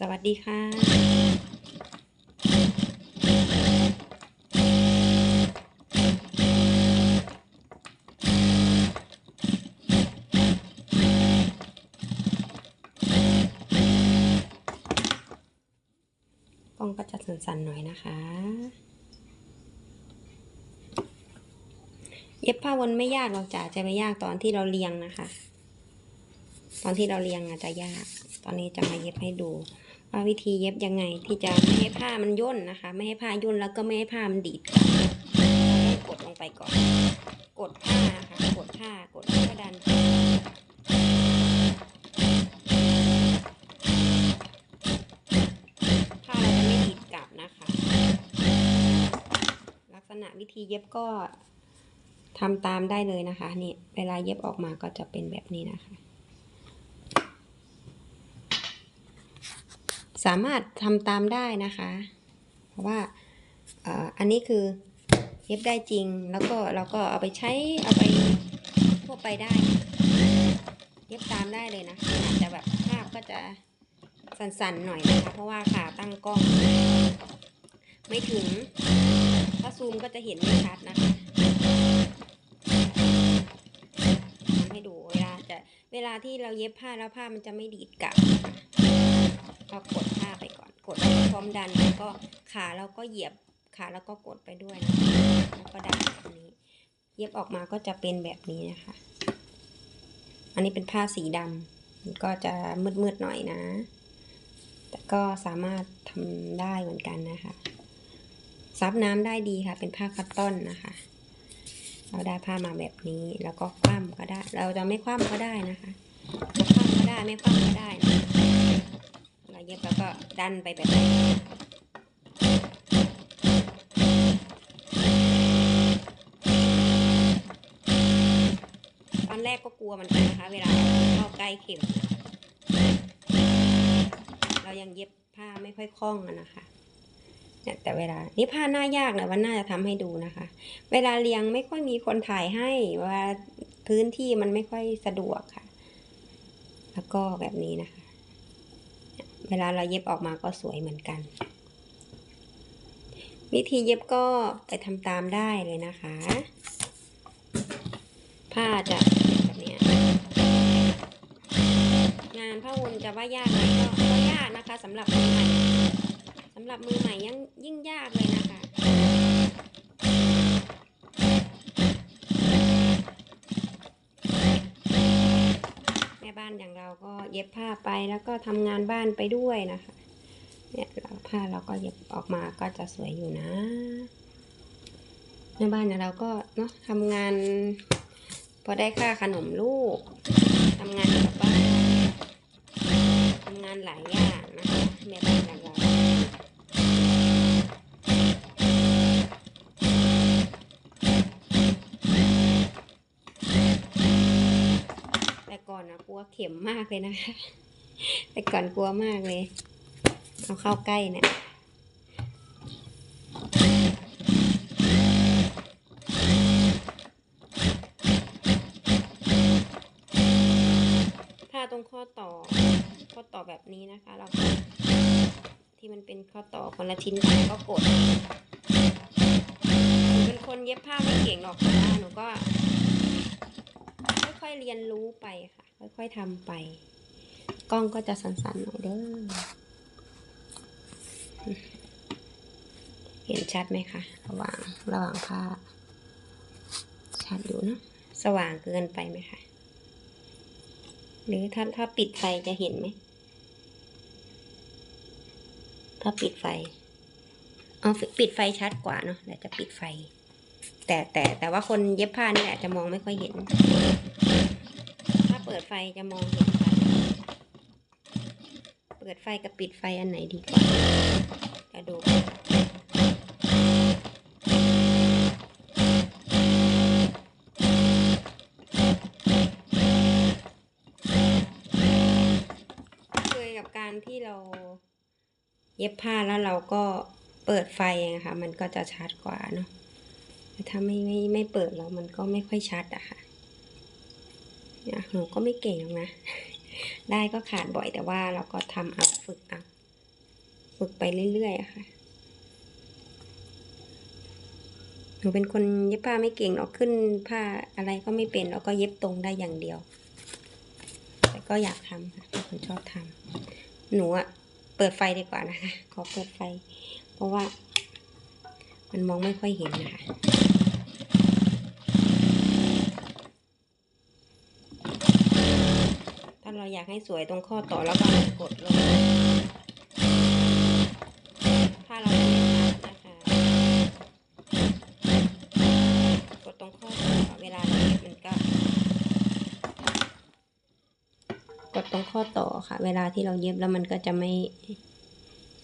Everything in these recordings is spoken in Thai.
สวัสดีค่ะกล้องก็จะสั่นๆหน่อยนะคะ เย็บผ้าวนไม่ยากหรอกจ้ะจะไม่ยากตอนที่เราเรียงนะคะ ตอนที่เราเรียงอาจจะยาก ตอนนี้จะมาเย็บให้ดูว่าวิธีเย็บยังไงที่จะไม่ให้ผ้ามันย่นนะคะ ไม่ให้ผ้าย่นแล้วก็ไม่ให้ผ้ามันดีดกดลงไปก่อน กดผ้าค่ะกดผ้ากดแล้วก็ดันผ้าเราจะไม่ดีดกลับนะคะ ลักษณะวิธีเย็บก็ทำตามได้เลยนะคะนี่เวลาเย็บออกมาก็จะเป็นแบบนี้นะคะ สามารถทำตามได้นะคะ เพราะว่าอ่ออันนี้คือเย็บได้จริงแล้วก็เราก็เอาไปใช้เอาไปทั่วไปได้ เย็บตามได้เลยนะอาจจะแบบภาพก็จะสั่นๆหน่อยนะคะเพราะว่าขาตั้งกล้อง ไม่ถึงถ้าซูมก็จะเห็นไม่ชัดนะคะให้ดูเวลาจะเวลาที่เราเย็บผ้าแล้วผ้ามันจะไม่ดีดกลับนะคะ เรากดผ้าไปก่อน กดแล้วก็พร้อมดันแล้วก็ขาเราก็เหยียบขาแล้วก็กดไปด้วยนะคะแล้วก็ดันแบบนี้ เย็บออกมาก็จะเป็นแบบนี้นะคะ อันนี้เป็นผ้าสีดำก็จะมืดๆหน่อยนะ แต่ก็สามารถทำได้เหมือนกันนะคะ ซับน้ำได้ดีค่ะ เป็นผ้าคัตตอนนะคะเราได้ผ้ามาแบบนี้แล้วก็คว่ำก็ได้ เราจะไม่คว่ำก็ได้นะคะจะคว่ำก็ได้ไม่คว่ำก็ได้นะ เราเย็บแล้วก็ดันไปแบบนี้ตอนแรกก็กลัวมันกันนะคะ เวลาเข้าใกล้เข็ม เรายังเย็บผ้าไม่ค่อยคล่องอะนะคะเนี่ยแต่เวลา นี่ผ้าหน้ายากนะวันหน้าจะทำให้ดูนะคะ เวลาเรียงไม่ค่อยมีคนถ่ายให้ว่าพื้นที่มันไม่ค่อยสะดวกค่ะ แล้วก็แบบนี้นะคะ เวลาเราเย็บออกมาก็สวยเหมือนกัน วิธีเย็บก็ไปทำตามได้เลยนะคะ ผ้าจะแบบนี้งานผ้าวนจะว่ายากไหมก็ก็ยากนะคะสำหรับมือใหม่สำหรับมือใหม่ยังยิ่งยากเลยนะคะ บ้านอย่างเราก็เย็บผ้าไปแล้วก็ทำงานบ้านไปด้วยนะคะ เนี่ยผ้าเราก็เย็บออกมาก็จะสวยอยู่นะแม่บ้านอย่างเราก็เนาะทำงาน พอได้ค่าขนมลูกทำงานกับบ้านทำงานหลายอย่างนะคะแม่บ้านอย่างเรา ก่อนนะกลัวเข็มมากเลยนะคะ แต่ก่อนกลัวมากเลย เอาเข้าใกล้เนี่ยถ้าตรงข้อต่อ ข้อต่อแบบนี้นะคะ เราที่มันเป็นข้อต่อคนละชิ้นกันก็กดเป็นคนเย็บผ้าไม่เก่งหรอกแต่ว่าหนูก็ ค่อยๆเรียนรู้ไปค่ะ ค่อยๆทำไป กล้องก็จะสั่นๆหน่อยเด้อ เห็นชัดไหมคะระหว่างระหว่างผ้าชัดอยู่เนอะสว่างเกินไปไหมคะหรือถ้าถ้าปิดไฟจะเห็นไหมถ้าปิดไฟเอาปิดไฟชัดกว่าเนาะเดี๋ยวจะปิดไฟ แต่แต่แต่ว่าคนเย็บผ้านี่อาจจะมองไม่ค่อยเห็น ปิดไฟจะมองเห็นชัดเปิดไฟกับปิดไฟอันไหนดีกว่าจะดูเคยกับการที่เราเย็บผ้าแล้วเราก็เปิดไฟอะค่ะมันก็จะชัดกว่าเนาะแต่ถ้าไม่ไม่ไม่เปิดแล้วมันก็ไม่ค่อยชัดอะค่ะ นูก็ไม่เก่งหรอกนะ ได้ก็ขาดบ่อยแต่ว่าเราก็ทำเอาฝึกเอาฝึกไปเรื่อยๆค่ะ หนูเป็นคนเย็บผ้าไม่เก่งหรอกขึ้นผ้าอะไรก็ไม่เป็นแล้วก็เย็บตรงได้อย่างเดียว แต่ก็อยากทำค่ะเป็นคนชอบทำหนูอะเปิดไฟดีกว่านะคะ ขอเปิดไฟ เพราะว่า มันมองไม่ค่อยเห็นนะคะ ถ้า เราอยากให้สวยตรงข้อต่อแล้วก็กดลงถ้าเราไม่ทับนะคะกดตรงข้อต่อเวลาเราเย็บมันก็ กดตรงข้อต่อค่ะ เวลาที่เราเย็บแล้วมันก็จะไม่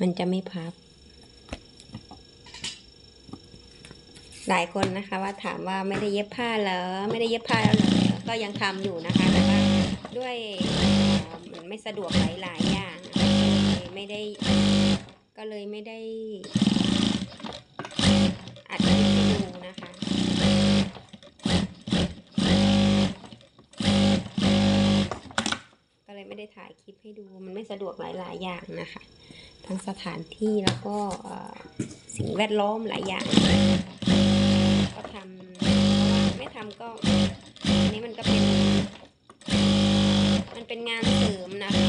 มันจะไม่พับ หลายคนนะคะว่าถามว่าไม่ได้เย็บผ้าเหรอไม่ได้เย็บผ้าแล้วเหรอก็ยังทำอยู่นะคะแต่ว่าด้วย เอ่อนไม่สะดวกหลายๆอย่างก็เลยไม่ได้ ก็เลยไม่ได้อัดคลิปให้ดูนะคะก็เลยไม่ได้ถ่ายคลิปให้ดูมันไม่สะดวกหลายๆอย่างนะคะ ทั้งสถานที่แล้วก็สิ่งแวดล้อมหลายอย่าง ก็ทำเพราะว่าไม่ทำก็อันนี้มันก็เป็น มันเป็นงานเสริมนะคะ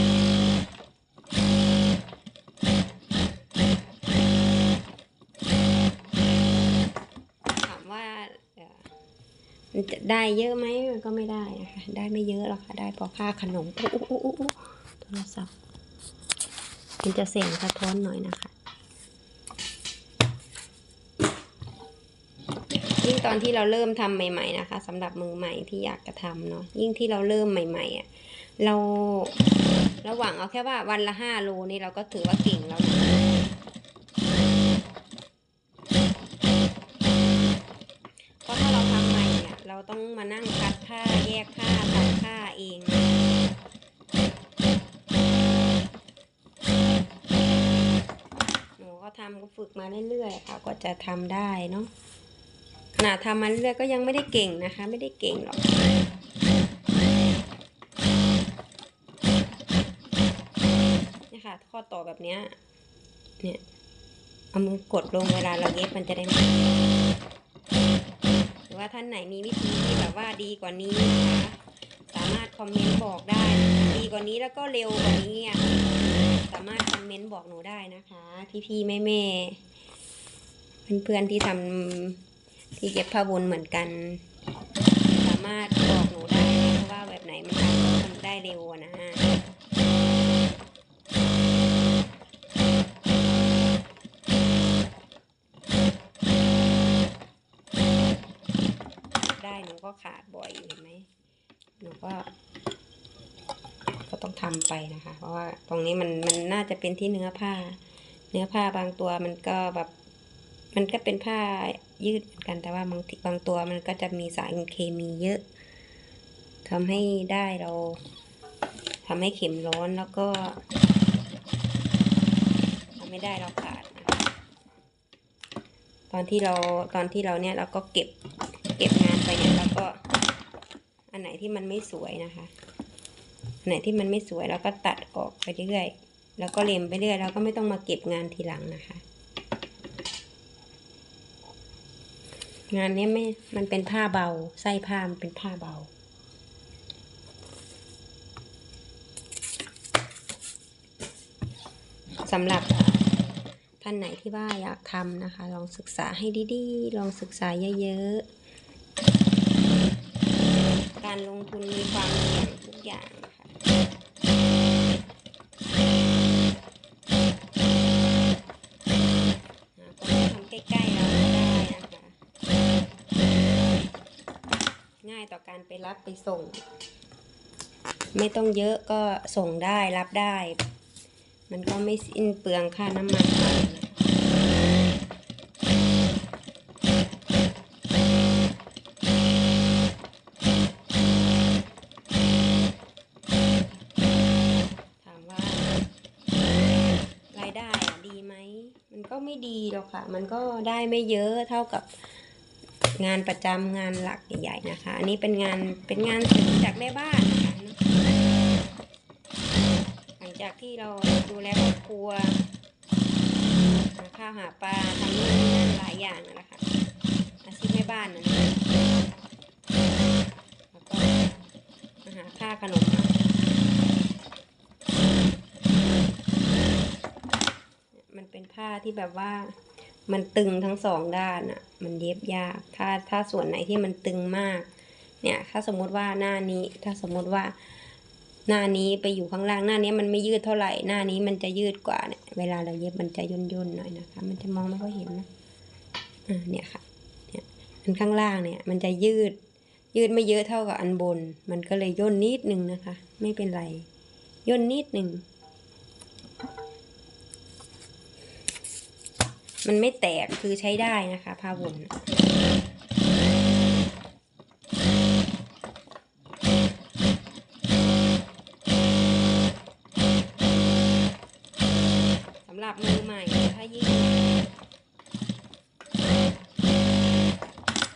ถามว่ามันจะได้เยอะไหมมันก็ไม่ได้นะคะได้ไม่เยอะหรอกค่ะได้พอค่าขนมโทรศัพท์มันจะเสียงสะท้อนหน่อยนะคะยิ่งตอนที่เราเริ่มทำใหม่ ๆ นะคะสำหรับมือใหม่ที่อยากจะทำเนาะยิ่งที่เราเริ่มใหม่ ๆอะ เราเราหวังเอาแค่ว่าวันละห้าโลนี่เราก็ถือว่าเก่งแล้วนะเพราะถ้าเราทำใหม่เนี่ยเราต้องมานั่งคัดผ้าแยกผ้าตัดผ้าเองหนูก็ทำก็ฝึกมาเรื่อยๆค่ะก็จะทำได้เนาะขนาดทำมาเรื่อยๆก็ยังไม่ได้เก่งนะคะ ไม่ได้เก่งหรอก นี่ยค่ะข้อต่อแบบเนี้ยเนี่ยเอามือกดลงเวลาเราเย็บมันจะได้ไม่หรือว่าท่านไหนมีวิธีที่แบบว่าดีกว่านี้นะคะสามารถคอมเมนต์บอกได้ ดีกว่านี้แล้วก็เร็วกว่านี้อะสามารถคอมเมนต์บอกหนูได้นะคะ พี่ๆแม่ๆเพื่อนๆที่ทำที่เย็บผ้าวนเหมือนกัน สามารถบอกหนูได้นะว่าแบบไหนมันทำได้เร็วอะนะ ได้หนูก็ขาดบ่อยอยู่เห็นไหมหนูก็ก็ต้องทำไปนะคะ เพราะว่าตรงนี้มันมันน่าจะเป็นที่เนื้อผ้า เนื้อผ้าบางตัวมันก็แบบ มันก็เป็นผ้ายืดเหมือนกันแต่ว่าบางบางตัวมันก็จะมีสารเคมีเยอะทำให้ได้เราทำให้เข็มร้อนแล้วก็ทำไม่ได้เราขาด ตอนที่เราตอนที่เราเนี่ยเราก็เก็บ เก็บงานไปเนี่ยแล้วก็ อันไหนที่มันไม่สวยนะคะอันไหนที่มันไม่สวยเราก็ตัดออกไปเรื่อยๆแล้วก็เล็มไปเรื่อยแล้วก็ไม่ต้องมาเก็บงานทีหลังนะคะ งานนี้ไม่มันเป็นผ้าเบาไส้ผ้ามันเป็นผ้าเบาสำหรับท่านไหนที่ว่าอยากทำนะคะ ลองศึกษาให้ดีๆ ลองศึกษาเยอะๆ การลงทุนมีความเสี่ยงทุกอย่างนะคะหาคนที่ทำใกล้ๆเราได้นะคะ ง่ายต่อการไปรับไปส่ง ไม่ต้องเยอะก็ส่งได้รับได้ มันก็ไม่สิ้นเปลืองค่าน้ำมัน ค่ะ มันก็ได้ไม่เยอะเท่ากับงานประจำงานหลักใหญ่ๆนะคะ อันนี้เป็นงานเป็นงานเสริมจากแม่บ้านนะคะหลังจากที่เราดูแลครอบครัวาวหาปลาทำนู่นนั่นหลายอย่างนั่นแหละค่ะอาชีพแม่บ้านนะนะแล้วก็มาหาค่าขนมเอามันเป็นผ้าที่แบบว่า มันตึงทั้งสองด้านอะมันเย็บยาก ถ้าถ้าส่วนไหนที่มันตึงมาก เนี่ย ถ้าสมมุติว่าหน้านี้ ถ้าสมมุติว่า หน้านี้ไปอยู่ข้างล่างหน้านี้มันไม่ยืดเท่าไหร่ หน้านี้มันจะยืดกว่าเนี่ย เวลาเราเย็บมันจะย่นย่นๆหน่อยนะคะ มันจะมองไม่ค่อยเห็นนะอ่าเนี่ยค่ะ เนี่ย อันข้างล่างเนี่ย มันจะยืด ยืดไม่เยอะเท่ากับอันบน มันก็เลยย่นนิดนึงนะคะ ไม่เป็นไร ย่นนิดนึง มันไม่แตกคือใช้ได้นะคะผ้าวนสำหรับมือใหม่ถ้ายิ่ง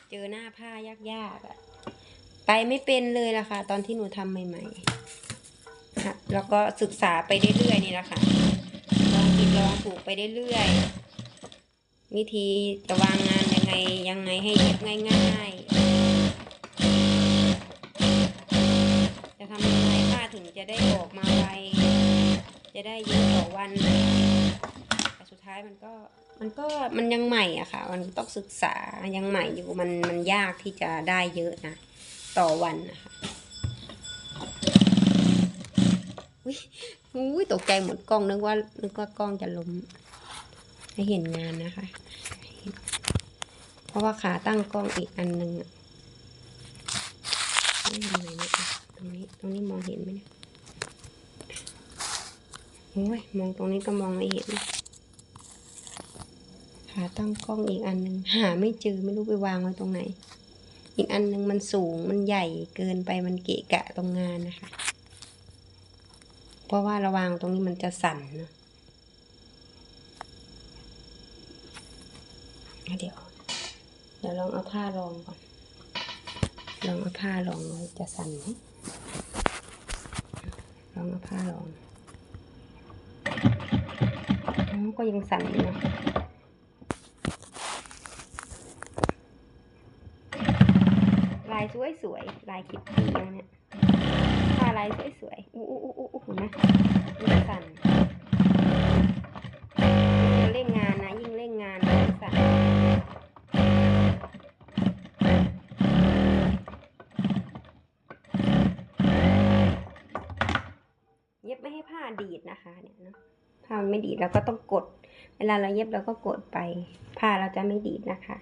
เจอหน้าผ้ายากๆอะไปไม่เป็นเลยล่ะค่ะ ตอนที่หนูทำใหม่ๆค่ะแล้วก็ศึกษาไปเรื่อยๆนี่แหละค่ะลองผิดลองถูกไปเรื่อยๆ วิธีจะวางงานยังไงยังไงให้เย็บง่ายๆ จะทำยังไงผ้าถึงจะได้ออกมาไวจะได้เยอะต่อวัน แต่สุดท้ายมันก็มันก็มันยังใหม่อะค่ะ มันต้องศึกษายังใหม่อยู่มันมันยากที่จะได้เยอะนะ ต่อวันนะคะอุ้ยอุ้ยตกใจหมดกล้องนึกว่านึกว่ากล้องจะล้ม ให้เห็นงานนะคะ เพราะว่าขาตั้งกล้องอีกอันหนึ่งอะไม่เห็นไหนเนี่ยตรงนี้ตรงนี้มองเห็นไหมเนี่ยโอ้ยมองตรงนี้ก็มองไม่เห็นขาตั้งกล้องอีกอันหนึ่งหาไม่เจอไม่รู้ไปวางไว้ตรงไหน อีกอันหนึ่งมันสูงมันใหญ่เกินไปมันเกะกะตรงงานนะคะ เพราะว่าระวางตรงนี้มันจะสั่นเนอะอะเดี๋ยว เดี๋ ยวลองเอาผ้ารองก่อน ลองเอาผ้ารองไว้จะสั่นไหมลองเอาผ้ารองอ๋อก็ยังสั่นอยู่นะลายสวยสวยๆลายคิดดีนะเนี่ยผ้าลายสวยสวยๆอู้อู้อู้อู้เห็นไหมมันะสั่น ไม่ให้ผ้าดีดนะคะ เนี่ยเนอะผ้ามันไม่ดีดเราก็ต้องกด เวลาเราเย็บเราก็กดไป ผ้าเราจะไม่ดีดนะคะ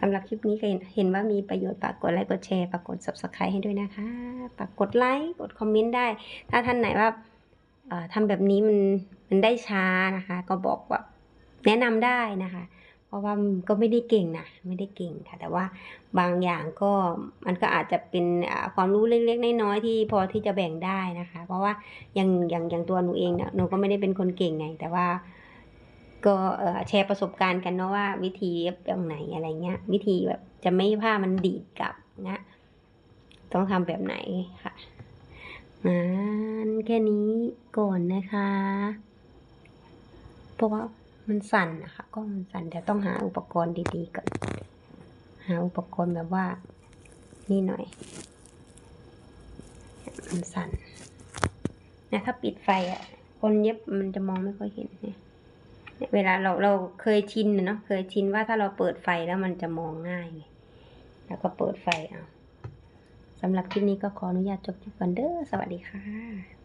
สำหรับคลิปนี้เห็นเห็นว่ามีประโยชน์ฝากกดไลค์กดแชร์ฝากกด subscribe ให้ด้วยนะคะฝากกดไลค์กดคอมเมนต์ได้ ถ้าท่านไหนว่าทำแบบนี้มันมันได้ช้านะคะ ก็บอกว่าแนะนำได้นะคะ เพราะว่าก็ไม่ได้เก่งนะไม่ได้เก่งค่ะ แต่ว่าบางอย่างก็มันก็อาจจะเป็นความรู้เล็กๆน้อยๆที่พอที่จะแบ่งได้นะคะ เพราะว่าอย่างอย่างอย่างตัวหนูเองเนี่ยหนูก็ไม่ได้เป็นคนเก่งไง แต่ว่าก็แชร์ประสบการณ์กันเนาะว่า วิธีแบบไหนอะไรเงี้ย วิธีแบบจะไม่ผ้ามันดีดกลับนะต้องทำแบบไหนค่ะงั้นแค่นี้ก่อนนะคะเพราะว่า มันสั่นนะคะก็มันสั่นเดี๋ยวต้องหาอุปกรณ์ดีๆก่อนหาอุปกรณ์แบบว่า นี่หน่อย มันสั่นนะถ้าปิดไฟอะ คนเย็บมันจะมองไม่ค่อยเห็นเนี่ยเวลาเราเราเคยชินนะเนาะเคยชินว่าถ้าเราเปิดไฟแล้วมันจะมองง่ายไงแล้วก็เปิดไฟเอาสำหรับคลิปนี้ก็ขออนุญาตจบคลิปก่อนเด้อสวัสดีค่ะ